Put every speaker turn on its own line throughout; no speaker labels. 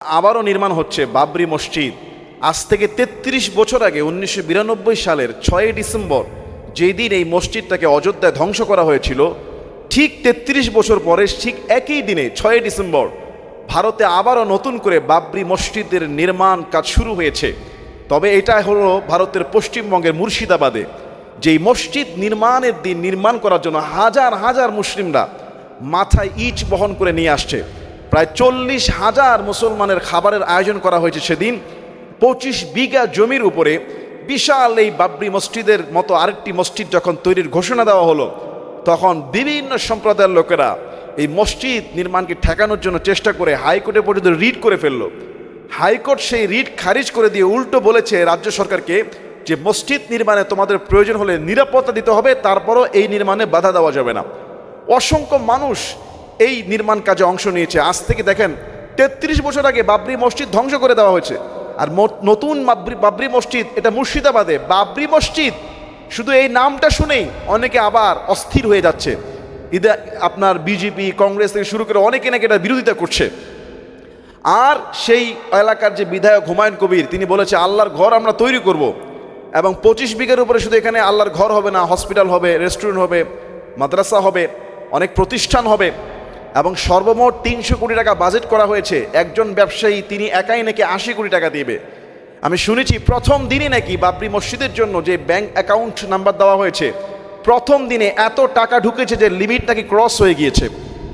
আবারও নির্মাণ হচ্ছে বাবরি মসজিদ। আজ থেকে ৩৩ বছর আগে উনিশশো বিরানব্বই সালের ছয়ই ডিসেম্বর যেই দিন এই মসজিদটাকে অযোধ্যায় ধ্বংস করা হয়েছিল, ঠিক ৩৩ বছর পরে ঠিক একই দিনে ছয়ই ডিসেম্বর ভারতে আবারও নতুন করে বাবরি মসজিদের নির্মাণ কাজ শুরু হয়েছে। তবে এটা হলো ভারতের পশ্চিমবঙ্গের মুর্শিদাবাদে, যেই মসজিদ নির্মাণের দিন নির্মাণ করার জন্য হাজার হাজার মুসলিমরা মাথায় ইট বহন করে নিয়ে আসছে। প্রায় চল্লিশ হাজার মুসলমানের খাবারের আয়োজন করা হয়েছে সেদিন। পঁচিশ বিঘা জমির উপরে বিশাল এই বাবরি মসজিদের মতো আরেকটি মসজিদ যখন তৈরির ঘোষণা দেওয়া হলো, তখন বিভিন্ন সম্প্রদায়ের লোকেরা এই মসজিদ নির্মাণকে ঠেকানোর জন্য চেষ্টা করে হাইকোর্টে পর্যন্ত রিট করে ফেলল। হাইকোর্ট সেই রিট খারিজ করে দিয়ে উল্টো বলেছে রাজ্য সরকারকে যে মসজিদ নির্মাণে তোমাদের প্রয়োজন হলে নিরাপত্তা দিতে হবে, তারপরও এই নির্মাণে বাধা দেওয়া যাবে না। অসংখ্য মানুষ এই নির্মাণ কাজে অংশ নিয়েছে। আজ থেকে দেখেন, তেত্রিশ বছর আগে বাবরি মসজিদ ধ্বংস করে দেওয়া হয়েছে। আর নতুন বাবরি বাবরি মসজিদ, এটা মুর্শিদাবাদে। বাবরি মসজিদ, শুধু এই নামটা শুনেই অনেকে আবার অস্থির হয়ে যাচ্ছে। ইদা আপনার বিজেপি কংগ্রেস থেকে শুরু করে অনেকে নাকি এটা বিরোধিতা করছে। আর সেই এলাকার যে বিধায়ক হুমায়ুন কবির, তিনি বলেছে, আল্লাহর ঘর আমরা তৈরি করব। এবং পঁচিশ বিঘের উপরে শুধু এখানে আল্লাহর ঘর হবে না, হসপিটাল হবে, রেস্টুরেন্ট হবে, মাদ্রাসা হবে, অনেক প্রতিষ্ঠান হবে। এবং সর্বমোট তিনশো কোটি টাকা বাজেট করা হয়েছে। একজন ব্যবসায়ী তিনি একাই নাকি আশি কোটি টাকা দিবে। আমি শুনেছি প্রথম দিনই নাকি বাবরি মসজিদের জন্য যে ব্যাংক অ্যাকাউন্ট নাম্বার দেওয়া হয়েছে, প্রথম দিনে এত টাকা ঢুকেছে যে লিমিট নাকি ক্রস হয়ে গিয়েছে।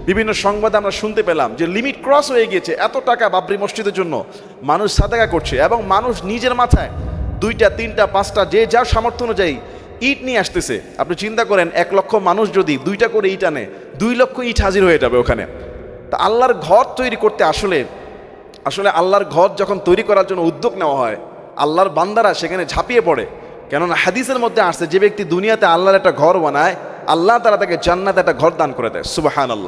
বিভিন্ন সংবাদে আমরা শুনতে পেলাম যে লিমিট ক্রস হয়ে গিয়েছে এত টাকা বাবরি মসজিদের জন্য। মানুষ সাদাকা করছে এবং মানুষ নিজের মাথায় দুইটা, তিনটা, পাঁচটা, যে যার সামর্থ্য অনুযায়ী ইট নিয়ে আসতেছে। আপনি চিন্তা করেন, এক লক্ষ মানুষ যদি দুইটা করে ইট আনে, দুই লক্ষ ইট হাজির হয়ে যাবে ওখানে। তা আল্লাহর ঘর তৈরি করতে আসলে আসলে আল্লাহর ঘর যখন তৈরি করার জন্য উদ্যোগ নেওয়া হয়, আল্লাহর বান্দারা সেখানে ঝাঁপিয়ে পড়ে। কেননা হাদিসের মধ্যে আসছে, যে ব্যক্তি দুনিয়াতে আল্লাহর একটা ঘর বানায়, আল্লাহ তারা তাকে জান্নাতে একটা ঘর দান করে দেয়। সুবাহান আল্লাহ